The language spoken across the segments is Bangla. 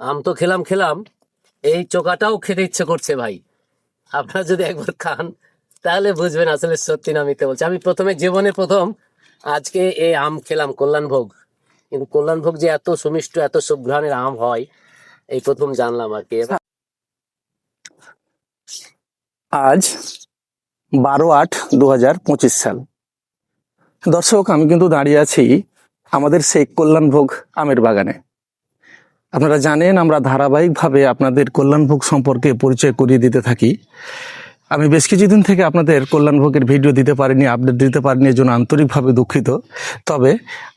আম তো খেলাম খেলাম। এই চোকাটাও খেতে ইচ্ছে করছে ভাই। আপনারা যদি একবার খান, তাহলে বুঝবেন আসলে সত্যি না মিথ্যে বলছি। আমি প্রথমে জীবনে প্রথম, আজকে এই আম খেলাম কল্যাণভোগ কিন্তু কল্যাণভোগ যে এত সুমিষ্ট, এত সুঘ্রাণের আম হয়, এই প্রথম জানলাম আর কি। আজ বারো আট দু হাজার পঁচিশ সাল। দর্শক, আমি কিন্তু দাঁড়িয়ে আছি আমাদের সেই কল্যাণভোগ আমের বাগানে। আপনারা জানেন, আমরা ধারাবাহিকভাবে আপনাদের কল্যাণভোগ সম্পর্কে পরিচয় করিয়ে দিতে থাকি। আমি বেশ কিছুদিন থেকে আপনাদের কল্যাণভোগের ভিডিও দিতে পারিনি, আপডেট দিতে পারিনি এর জন্য আন্তরিকভাবে দুঃখিত। তবে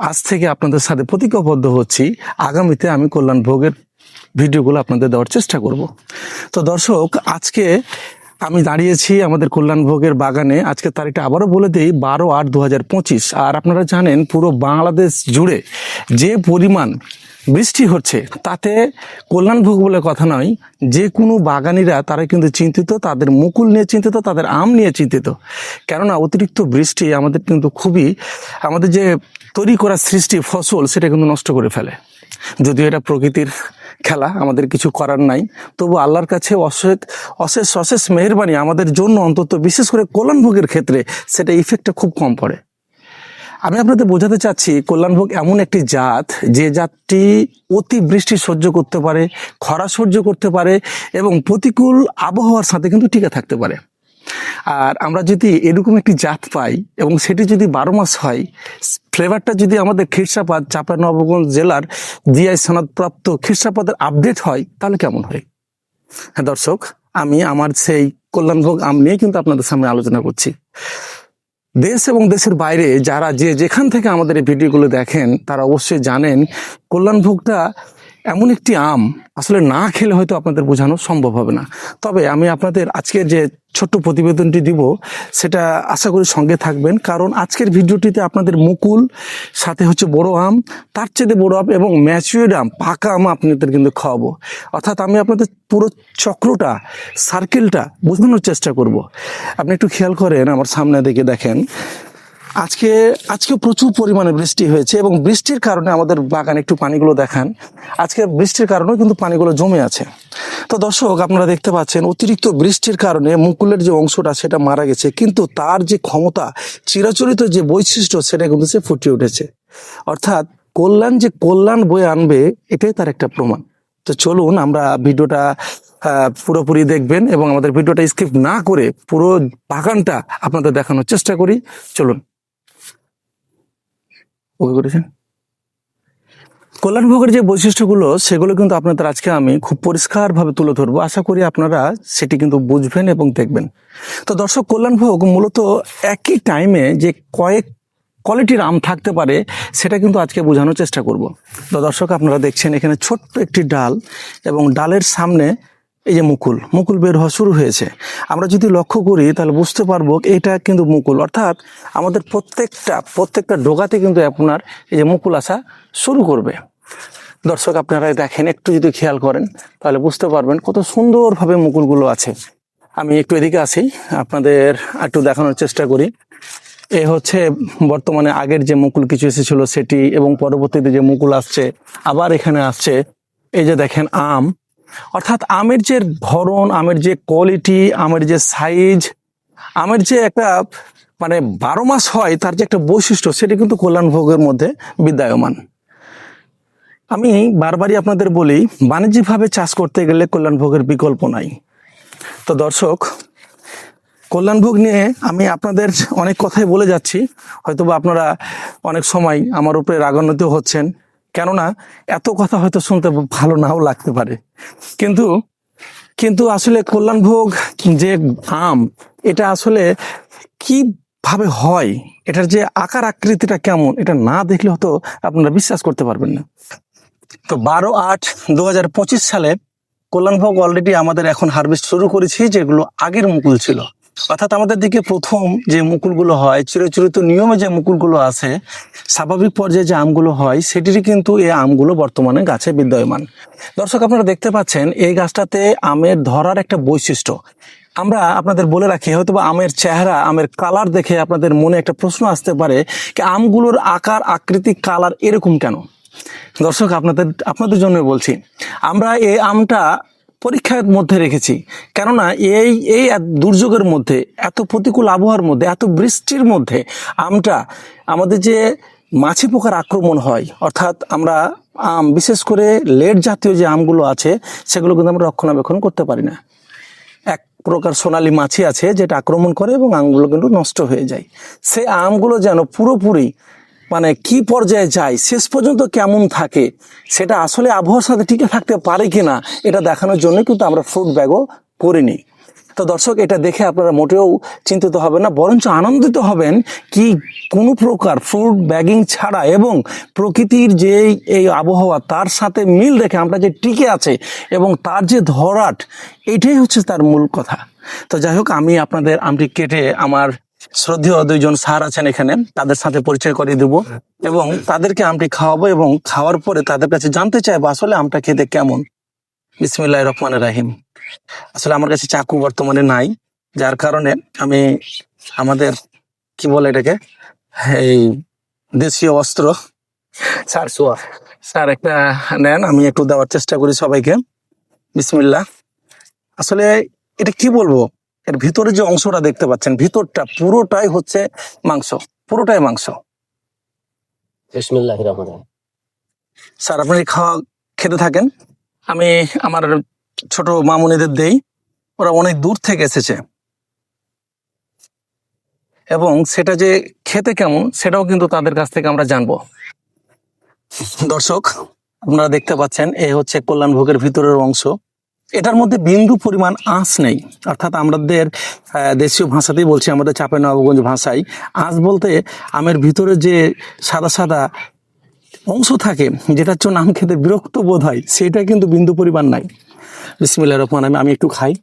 আজ থেকে আপনাদের সাথে প্রতিজ্ঞাবদ্ধ হচ্ছি, আগামীতে আমি কল্যাণভোগের ভিডিওগুলো আপনাদের দেওয়ার চেষ্টা করব। তো দর্শক, আজকে আমি দাঁড়িয়েছি আমাদের কল্যাণভোগের বাগানে। আজকে তারিখটা আবারও বলে দিই, বারো আট দু আর আপনারা জানেন, পুরো বাংলাদেশ জুড়ে যে পরিমাণ বৃষ্টি হচ্ছে। তাতে কল্যাণ ভোগ বলে কথা নয়, যে কোনো বাগানিরা তারা কিন্তু চিন্তিত, তাদের মুকুল নিয়ে চিন্তিত, তাদের আম নিয়ে চিন্তিত। কেননা অতিরিক্ত বৃষ্টি আমাদের কিন্তু খুবই, আমাদের যে তৈরি করা সৃষ্টি ফসল সেটা কিন্তু নষ্ট করে ফেলে। যদিও এটা প্রকৃতির খেলা, আমাদের কিছু করার নাই, তবু আল্লাহর কাছে অশেষ অশেষ অশেষ মেহরবানি আমাদের জন্য অন্তত, বিশেষ করে কল্যাণ ভোগের ক্ষেত্রে সেটা ইফেক্টটা খুব কম পড়ে। আমি আপনাদের বোঝাতে চাচ্ছি, কল্যাণভোগ এমন একটি জাত যে জাতটি অতি বৃষ্টি সহ্য করতে পারে, খরা সহ্য করতে পারে এবং প্রতিকূল আবহাওয়ার সাথে কিন্তু টিকে থাকতে পারে। আর আমরা যদি এরকম একটি জাত পাই এবং সেটি যদি বারো মাস হয়, ফ্লেভারটা যদি আমাদের খিরসাপাদ চাপা নবগঞ্জ জেলার জিআই সনদপ্রাপ্ত খিরসাপাদের আপডেট হয়, তাহলে কেমন হয়? হ্যাঁ দর্শক, আমি আমার সেই কল্যাণভোগ আম নিয়ে কিন্তু আপনাদের সামনে আলোচনা করছি। দেশ এবং দেশের বাইরে যারা যে যেখান থেকে আমাদের এই ভিডিওগুলো দেখেন, তারা অবশ্যই জানেন কল্যাণভোগটা এমন একটি আম আসলে না খেলে হয়তো আপনাদের বোঝানো সম্ভব হবে না। তবে আমি আপনাদের আজকের যে ছোট্ট প্রতিবেদনটি দিব, সেটা আশা করি সঙ্গে থাকবেন। কারণ আজকের ভিডিওটিতে আপনাদের মুকুল, সাথে হচ্ছে বড় আম, তার চেয়ে বড় আম এবং ম্যাচুয়েড আম, পাকা আম আপনাদের কিন্তু খাওয়াবো। অর্থাৎ আমি আপনাদের পুরো চক্রটা সার্কেলটা বোঝানোর চেষ্টা করব। আপনি একটু খেয়াল করেন আমার সামনে দিকে দেখেন। আজকে আজকে প্রচুর পরিমাণে বৃষ্টি হয়েছে এবং বৃষ্টির কারণে আমাদের বাগানে একটু পানিগুলো দেখান। আজকে বৃষ্টির কারণেও কিন্তু পানিগুলো জমে আছে। তো দর্শক, আপনারা দেখতে পাচ্ছেন, অতিরিক্ত বৃষ্টির কারণে মুকুলের যে অংশটা, সেটা মারা গেছে। কিন্তু তার যে ক্ষমতা, চিরাচরিত যে বৈশিষ্ট্য, সেটা কিন্তু সে ফুটিয়ে উঠেছে। অর্থাৎ কল্যাণ যে কল্যাণ বয়ে আনবে, এটাই তার একটা প্রমাণ। তো চলুন, আমরা ভিডিওটা পুরোপুরি দেখবেন এবং আমাদের ভিডিওটা স্কিপ না করে পুরো বাগানটা আপনাদের দেখানোর চেষ্টা করি। চলুন। ওকে করেছেন? কল্যাণভোগের যে বৈশিষ্ট্যগুলো, সেগুলো কিন্তু আপনাদের আজকে আমি খুব পরিষ্কারভাবে তুলে ধরবো। আশা করি আপনারা সেটি কিন্তু বুঝবেন এবং দেখবেন। তো দর্শক কল্যাণ ভোগ মূলত একই টাইমে যে কয়েক কোয়ালিটির আম থাকতে পারে, সেটা কিন্তু আজকে বোঝানোর চেষ্টা করব। তো দর্শক, আপনারা দেখছেন এখানে ছোট্ট একটি ডাল এবং ডালের সামনে এই যে মুকুল মুকুল বের হওয়া শুরু হয়েছে। আমরা যদি লক্ষ্য করি, তাহলে বুঝতে পারব এটা কিন্তু মুকুল। অর্থাৎ আমাদের প্রত্যেকটা প্রত্যেকটা ডোগাতে কিন্তু আপনার এই যে মুকুল আসা শুরু করবে। দর্শক, আপনারা দেখেন, একটু যদি খেয়াল করেন, তাহলে বুঝতে পারবেন কত সুন্দরভাবে মুকুলগুলো আছে। আমি একটু এদিকে আসি, আপনাদের একটু দেখানোর চেষ্টা করি। এ হচ্ছে বর্তমানে আগের যে মুকুল কিছু এসেছিল সেটি এবং পরবর্তীতে যে মুকুল আসছে, আবার এখানে আসছে। এই যে দেখেন আম অর্থাৎ আমের যে ধরন, আমের যে কোয়ালিটি আমের যে সাইজ আমের যে একটা মানে বারো মাস হয়, তার যে একটা বৈশিষ্ট্য, সেটা কিন্তু কল্যাণ ভোগের মধ্যে বিদ্যায়মান আমি বারবারই আপনাদের বলি, বাণিজ্যিকভাবে চাষ করতে গেলে কল্যাণভোগের বিকল্প নাই। তো দর্শক কল্যাণভোগ নিয়ে আমি আপনাদের অনেক কথাই বলে যাচ্ছি। হয়তোবা আপনারা অনেক সময় আমার উপরে রাগান্বিত হচ্ছেন। কেননা এত কথা হয়তো শুনতে ভালো নাও লাগতে পারে। কিন্তু কিন্তু আসলে কল্যাণভোগ যে আম, এটা আসলে কীভাবে হয়? এটার যে আকার আকৃতিটা কেমন, এটা না দেখলে হয়তো আপনারা বিশ্বাস করতে পারবেন না। তো বারো আট দু সালে কল্যাণভোগ অলরেডি আমাদের এখন হারভেস্ট শুরু করেছি, যেগুলো আগের মুকুল ছিল। অর্থাৎ আমাদের দিকে প্রথম যে মুকুলগুলো হয়, চিরচরিত নিয়মে যে মুকুলগুলো আছে, স্বাভাবিক পর্যায়ে যে আমগুলো হয়, সেটিরই কিন্তু এই আমগুলো বর্তমানে গাছে বিদ্যমান। দর্শক, আপনারা দেখতে পাচ্ছেন, এই গাছটাতে আমের ধরার একটা বৈশিষ্ট্য। আমরা আপনাদের বলে রাখি হয়তো আমের চেহারা, আমের কালার দেখে আপনাদের মনে একটা প্রশ্ন আসতে পারে যে আমগুলোর আকার, আকৃতি, কালার এরকম কেন? দর্শক, আপনাদের আপনাদের জন্য বলছি, আমরা এই আমটা পরীক্ষার মধ্যে রেখেছি। কেননা এই এই দুর্যোগের মধ্যে, এত প্রতিকূল আবহাওয়ার মধ্যে, এত বৃষ্টির মধ্যে আমটা, আমাদের যে মাছি পোকার আক্রমণ হয়, অর্থাৎ আমরা আম, বিশেষ করে লেট জাতীয় যে আমগুলো আছে, সেগুলো কিন্তু আমরা রক্ষণাবেক্ষণ করতে পারি না। এক প্রকার সোনালী মাছি আছে, যেটা আক্রমণ করে এবং আমগুলো কিন্তু নষ্ট হয়ে যায়। সেই আমগুলো যেন পুরোপুরি মানে কি পর্যায়ে যায়, শেষ পর্যন্ত কেমন থাকে, সেটা আসলে আবহাওয়ার সাথে টিকে থাকতে পারে কি না এটা দেখানোর জন্য কিন্তু আমরা ফ্রুট ব্যাগও করিনি তো দর্শক, এটা দেখে আপনারা মোটেও চিন্তিত হবেন না, বরঞ্চ আনন্দিত হবেন কি কোনো প্রকার ফ্রুট ব্যাগিং ছাড়া এবং প্রকৃতির যে এই আবহাওয়া তার সাথে মিল রেখে আমরা যে টিকে আছে এবং তার যে ধরাট, এটাই হচ্ছে তার মূল কথা। তো যাই হোক, আমি আপনাদের আমটি কেটে আমার শ্রদ্ধেয় দুইজন স্যার আছেন এখানে, তাদের সাথে পরিচয় করিয়ে দেবো এবং তাদেরকে আমটি খাওয়াবো এবং খাওয়ার পরে তাদের কাছে জানতে চাইব আসলে আমটা খেতে কেমন। বিসমিল্লাহ রহমান রাহিম। আসলে আমার কাছে চাকু বর্তমানে নাই, যার কারণে আমি আমাদের, কি বলে এটাকে? এই দেশীয় অস্ত্র, স্যার সোয়া। স্যার একটা নেন, আমি একটু দেওয়ার চেষ্টা করি সবাইকে। বিসমিল্লাহ। আসলে এটা কি বলব? এর ভিতরে যে অংশটা দেখতে পাচ্ছেন ভিতরটা পুরোটাই হচ্ছে মাংস পুরোটাই মাংস। স্যার আপনি খাওয়া খেতে থাকেন? আমি আমার ছোট মামুনিদের দেই ওরা অনেক দূর থেকে এসেছে। এবং সেটা যে খেতে কেমন সেটাও কিন্তু তাদের কাছ থেকে আমরা জানব। দর্শক আপনারা দেখতে পাচ্ছেন এই হচ্ছে কল্যাণ ভোগের ভিতরের অংশ। এটার মধ্যে বিন্দু পরিমাণ আঁশ নেই। অর্থাৎ আমাদের দেশীয় ভাষাতেই বলছি আমাদের চাপে নবগঞ্জ ভাষায়। আঁশ বলতে আমের ভিতরে যে সাদা সাদা অংশ থাকে যেটার জন্য আম খেতে বিরক্ত বোধ হয় সেটা কিন্তু বিন্দু পরিমাণ নাই। বিসমিল্লাহ রহমান আমি আমি একটু খাই।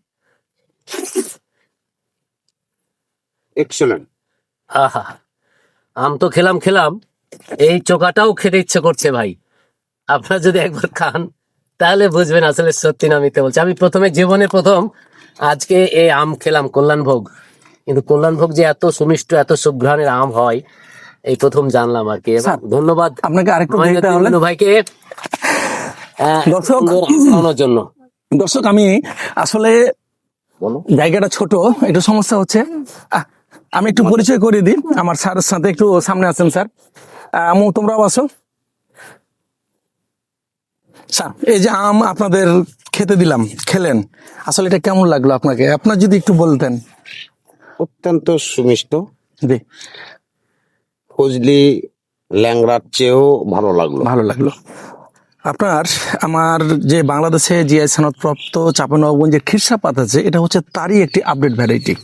এক্সেলেন্ট আহা আম তো খেলাম খেলাম। এই চোকাটাও খেতে ইচ্ছে করছে ভাই। আপনারা যদি একবার খান তাহলে বুঝবেন আসলে সত্যি না মিথ্যে বলছি। আমি প্রথমে জীবনে প্রথম আজকে এই আম খেলাম কল্যাণভোগ কিন্তু কল্যাণভোগ যে এত সুমিষ্ট এত সুঘ্রাণের আম হয় এই প্রথম জানলাম আর কি। ধন্যবাদ আপনাকে আরেকটু ভাইকে দর্শক- জন্য। দর্শক আমি আসলে জায়গাটা ছোট একটু সমস্যা হচ্ছে। আমি একটু পরিচয় করে দিই। আমার স্যারের সাথে একটু সামনে আছেন স্যার। আমু তোমরাও আসো স্যার এই যে আম আপনাদের খেতে দিলাম খেলেন। আসলে এটা কেমন লাগল আপনাকে? আপনার যদি একটু বলতেন। অত্যন্ত সুমিষ্ট। জি। ফজলি ল্যাংড়ার চেয়েও ভালো লাগল। ভালো লাগল। আপনার আমার যে বাংলাদেশে জিআই সনদপ্রাপ্ত চাপানবাবগঞ্জের খিরসাপাত আছে এটা হচ্ছে তারই একটি আপডেট ভ্যারাইটি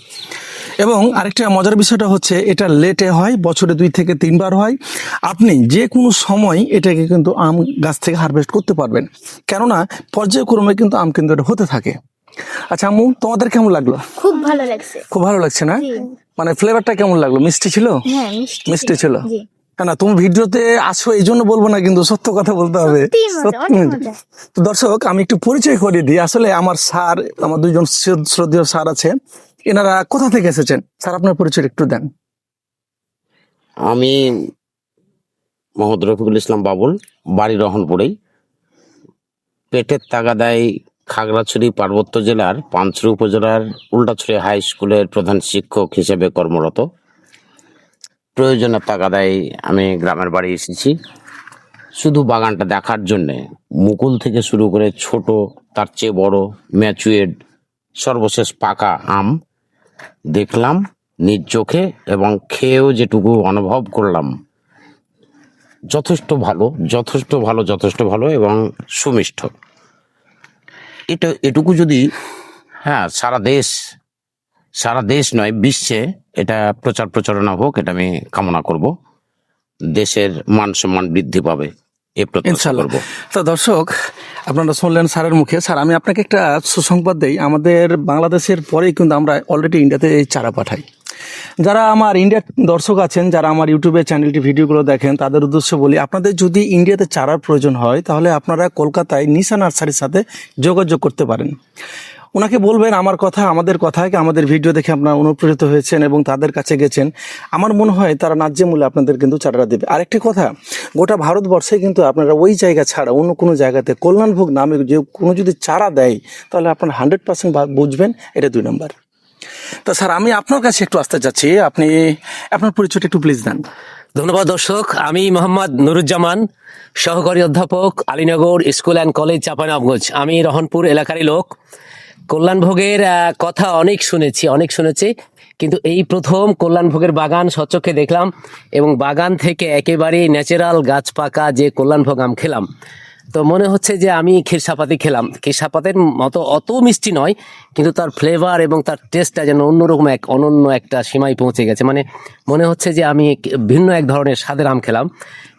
এবং আরেকটা মজার বিষয়টা হচ্ছে এটা লেটে হয় বছরে দুই থেকে তিনবার হয়। আপনি যে কোনো সময় এটাকে কিন্তু আম গাছ থেকে হারভেস্ট করতে পারবেন। কেননা পর্যায়ক্রমে কিন্তু আম কিন্তু এটা হতে থাকে। আচ্ছা আম্মু তোমাদের কেমন লাগল? খুব ভালো লাগছে। খুব ভালো লাগছে না? মানে ফ্লেভারটা কেমন লাগল? মিষ্টি ছিল? হ্যাঁ মিষ্টি ছিল। না, তুমি ভিডিওতে আসো এই জন্য বলব না কিন্তু সত্য কথা বলতে হবে। তো দর্শক আমি একটু পরিচয় করিয়ে দিই। আসলে আমার স্যার আমার দুইজন শ্র- শ্রদ্ধেয় স্যার আছে। এনারা কোথা থেকে এসেছেন? স্যার, আপনার পরিচয় একটু দেন। আমি মোহাম্মদ রফিকুল ইসলাম বাবুল, বাড়ি রহনপুরেই। পেটের তাগাদায় খাগড়াছড়ি পার্বত্য জেলার পাঁচড়ি উপজেলার উল্টাছড়ি হাই স্কুলের প্রধান শিক্ষক হিসেবে কর্মরত। প্রয়োজনের তাগাদায় আমি গ্রামের বাড়ি এসেছি। শুধু বাগানটা দেখার জন্যে, মুকুল থেকে শুরু করে ছোট, তার চেয়ে বড়, ম্যাচুয়েড, সর্বশেষ পাকা আম দেখলাম নিজ চোখে এবং খেয়েও যেটুকু অনুভব করলাম। যথেষ্ট ভালো যথেষ্ট ভালো যথেষ্ট ভালো এবং সুমিষ্ট। এটা, এটুকু যদি হ্যাঁ সারা দেশ সারা দেশ নয়, বিশ্বে এটা প্রচার প্রচারণা হোক, এটা আমি কামনা করব। দেশের মান সম্মান বৃদ্ধি পাবে। এ প্রত্যাশা ইনশাল্লাহ। তো দর্শক আপনারা শুনলেন স্যারের মুখে। স্যার আমি আপনাকে একটা সুসংবাদ দেই। আমাদের বাংলাদেশের পরেই কিন্তু আমরা অলরেডি ইন্ডিয়াতে এই চারা পাঠাই। যারা আমার ইন্ডিয়ার দর্শক আছেন যারা আমার ইউটিউবে চ্যানেলটি ভিডিওগুলো দেখেন তাদের উদ্দেশ্য বলি আপনাদের যদি ইন্ডিয়াতে চারার প্রয়োজন হয় তাহলে আপনারা কলকাতায় নিশা নার্সারির সাথে যোগাযোগ করতে পারেন। ওনাকে বলবেন আমার কথা, আমাদের কথা কি আমাদের ভিডিও দেখে আপনারা অনুপ্রেরিত হয়েছেন এবং তাদের কাছে গেছেন। আমার মনে হয় তারা ন্যায্য মূল্যে আপনাদের কিন্তু চারাটা দেবে। আরেকটি কথা, গোটা ভারতবর্ষে কিন্তু আপনারা ওই জায়গা ছাড়া অন্য কোনো জায়গাতে কল্যাণভোগ নামে যে কোনো যদি চারা দেয়, তাহলে আপনার হান্ড্রেড পার্সেন্ট বুঝবেন, এটা দুই নম্বর। তো স্যার, আমি আপনার কাছে একটু আসতে চাচ্ছি। আপনি, আপনার পরিচয়টা একটু প্লিজ দেন। ধন্যবাদ দর্শক। আমি মোহাম্মদ নুরুজ্জামান, সহকারী অধ্যাপক, Alinagar school and college Chapanganj আমি রহনপুর এলাকারই লোক। কল্যাণভোগের ভোগের কথা অনেক শুনেছি অনেক শুনেছি। কিন্তু এই প্রথম কল্যাণভোগের বাগান স্বচক্ষে দেখলাম এবং বাগান থেকে একেবারেই ন্যাচারাল গাছ পাকা যে কল্যাণভোগ আম খেলাম। তো মনে হচ্ছে যে আমি ক্ষীরসাপাতি খেলাম। ক্ষীরসাপাতের মতো অত মিষ্টি নয়, কিন্তু তার ফ্লেভার এবং তার টেস্টটা যেন অন্যরকম এক অনন্য একটা সীমায় পৌঁছে গেছে। মানে মনে হচ্ছে যে আমি ভিন্ন এক ধরনের স্বাদের আম খেলাম।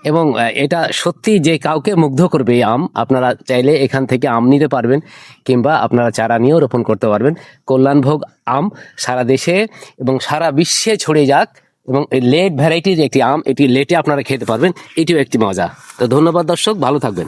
এবং এটা সত্যি যে কাউকে মুগ্ধ করবে এই আম, আপনারা চাইলে এখান থেকে আম নিতে পারবেন, কিংবা আপনারা চারা নিয়েও রোপণ করতে পারবেন। কল্যাণভোগ আম সারা দেশে এবং সারা বিশ্বে ছড়িয়ে যাক। এবং লেট ভ্যারাইটির একটি আম, এটি লেটে আপনারা খেতে পারবেন, এটিও একটি মজা। তো ধন্যবাদ দর্শক, ভালো থাকবেন।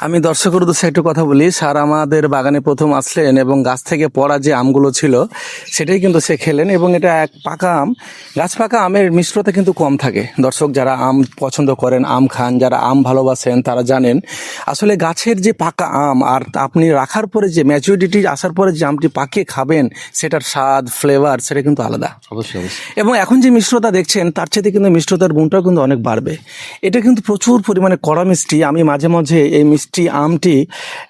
আমি দর্শকের উদ্দেশ্যে একটু কথা বলি। স্যার আমাদের বাগানে প্রথম আসলেন এবং গাছ থেকে পড়া যে আমগুলো ছিল সেটাই কিন্তু সে খেলেন এবং এটা এক পাকা আম। গাছ পাকা আমের মিশ্রতা কিন্তু কম থাকে। দর্শক যারা আম পছন্দ করেন আম খান যারা আম ভালোবাসেন তারা জানেন আসলে গাছের যে পাকা আম আর আপনি রাখার পরে যে ম্যাচুরিটি আসার পরে যে আমটি পাকিয়ে খাবেন সেটার স্বাদ ফ্লেভার সেটা কিন্তু আলাদা। অবশ্যই অবশ্যই। এবং এখন যে মিশ্রতা দেখছেন তার চেয়ে কিন্তু মিশ্রতার গুণটাও কিন্তু অনেক বাড়বে। এটা কিন্তু প্রচুর পরিমাণে কড়া মিষ্টি। আমি মাঝে মাঝে এই মিষ্টি আমটি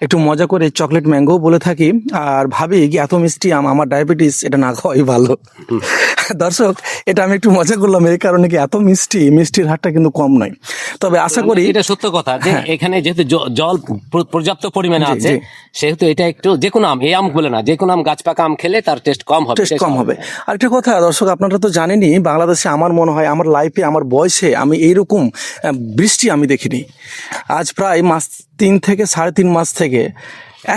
একটু মজা করে চকলেট ম্যাঙ্গো বলে থাকি আর ভাবি কি এত মিষ্টি আম আমার ডায়াবেটিস এটা না খাওয়াই ভালো। দর্শক এটা আমি একটু মজা করলাম এই কারণে কি এত মিষ্টি মিষ্টির হারটা কিন্তু কম নয়। তবে আশা করি এটা সত্য কথা যে এখানে যেহেতু জল পর্যাপ্ত পরিমাণে হ্যাঁ। আছে সেহেতু এটা একটু যে কোনো আম এই আম বলে না যে কোনো আম গাছ পাকা আম খেলে তার টেস্ট কম হবে টেস্ট কম হবে। আরেকটা কথা দর্শক আপনারা তো জানেনই বাংলাদেশে আমার মনে হয় আমার লাইফে আমার বয়সে আমি এইরকম বৃষ্টি আমি দেখিনি। আজ প্রায় মাস তিন থেকে সাড়ে তিন মাস থেকে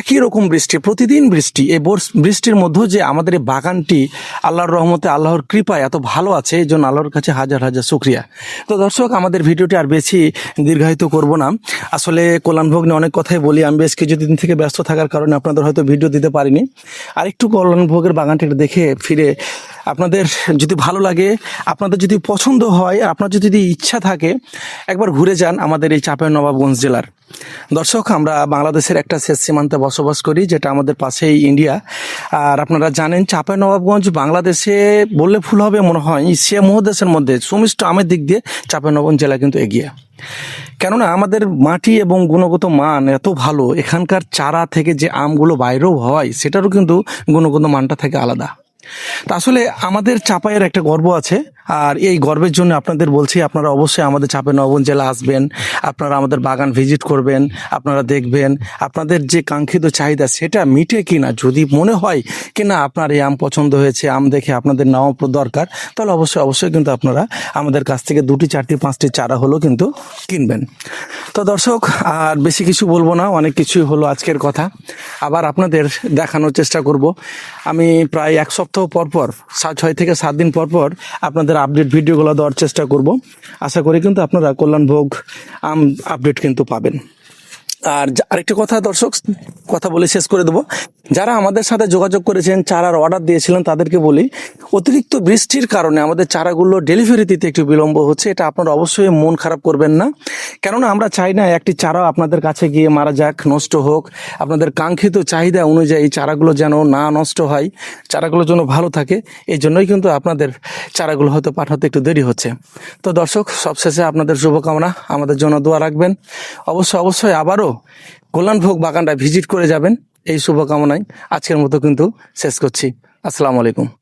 একই রকম বৃষ্টি, প্রতিদিন বৃষ্টি। এই বৃষ্টির মধ্যেও যে আমাদের এই বাগানটি আল্লাহর রহমতে, আল্লাহর কৃপায় এত ভালো আছে, এই জন্য আল্লাহর কাছে হাজার হাজার শুক্রিয়া। তো দর্শক, আমাদের ভিডিওটি আর বেশি দীর্ঘায়িত করব না। আসলে কল্যাণভোগ নিয়ে অনেক কথাই বলি। আমি বেশ কিছুদিন থেকে ব্যস্ত থাকার কারণে আপনাদের হয়তো ভিডিও দিতে পারিনি। আর একটু কল্যাণভোগের বাগানটি দেখে ফিরে আপনাদের যদি ভালো লাগে, আপনাদের যদি পছন্দ হয়, আপনার যদি ইচ্ছা থাকে, একবার ঘুরে যান আমাদের এই চাপের নবাবগঞ্জ জেলার। দর্শক, আমরা বাংলাদেশের একটা শেষ সীমান্তে বসবাস করি, যেটা আমাদের পাশেই ইন্ডিয়া। আর আপনারা জানেন চাপের নবাবগঞ্জ বাংলাদেশে বললে ভুল হবে মনে হয় এশিয়া মহাদেশের মধ্যে সুমিষ্ট আমের দিক দিয়ে চাপের নবাবগঞ্জ জেলা কিন্তু এগিয়ে। কেননা আমাদের মাটি এবং গুণগত মান এত ভালো, এখানকার চারা থেকে যে আমগুলো বাইরেও হয়, সেটারও কিন্তু গুণগত মানটা থেকে আলাদা। তা আসলে আমাদের চাপাইয়ের একটা গর্ব আছে। আর এই গর্বের জন্য আপনাদের বলছি, আপনারা অবশ্যই আমাদের চাপে নবন জেলা আসবেন, আপনারা আমাদের বাগান ভিজিট করবেন, আপনারা দেখবেন, আপনাদের যে কাঙ্ক্ষিত চাহিদা সেটা মিটে কি না যদি মনে হয় কি না আপনার এই আম পছন্দ হয়েছে, আম দেখে আপনাদের নেওয়া দরকার, তাহলে অবশ্যই অবশ্যই কিন্তু আপনারা আমাদের কাছ থেকে দুটি, চারটি, পাঁচটি চারা হলো কিন্তু কিনবেন। তো দর্শক, আর বেশি কিছু বলব না, অনেক কিছুই হলো আজকের কথা। আবার আপনাদের দেখানোর চেষ্টা করব। আমি প্রায় এক সপ্তাহ পর পর ছয় থেকে সাত দিন পর পর আপনাদের আপডেট ভিডিওগুলো দেওয়ার চেষ্টা করব। আশা করি কিন্তু আপনারা কল্যাণভোগ আপডেট কিন্তু পাবেন। আর আরেকটি কথা দর্শক, কথা বলে শেষ করে দেবো। যারা আমাদের সাথে যোগাযোগ করেছেন, চারার অর্ডার দিয়েছিলেন, তাদেরকে বলি, অতিরিক্ত বৃষ্টির কারণে আমাদের চারাগুলো ডেলিভারি দিতে একটু বিলম্ব হচ্ছে। এটা আপনারা অবশ্যই মন খারাপ করবেন না। কেননা আমরা চাই না একটি চারা আপনাদের কাছে গিয়ে মারা যাক, নষ্ট হোক। আপনাদের কাঙ্ক্ষিত চাহিদা অনুযায়ী চারাগুলো যেন না নষ্ট হয়, চারাগুলো যেন ভালো থাকে। এই জন্যই কিন্তু আপনাদের চারাগুলো হয়তো পাঠাতে একটু দেরি হচ্ছে। তো দর্শক, সবশেষে আপনাদের শুভকামনা। আমাদের জন্য দোয়া রাখবেন। অবশ্যই অবশ্যই আবারও কল্যাণভোগ বাগানটা ভিজিট করে যাবেন। এই শুভকামনায় আজকের মতো কিন্তু শেষ করছি। আসসালামু আলাইকুম।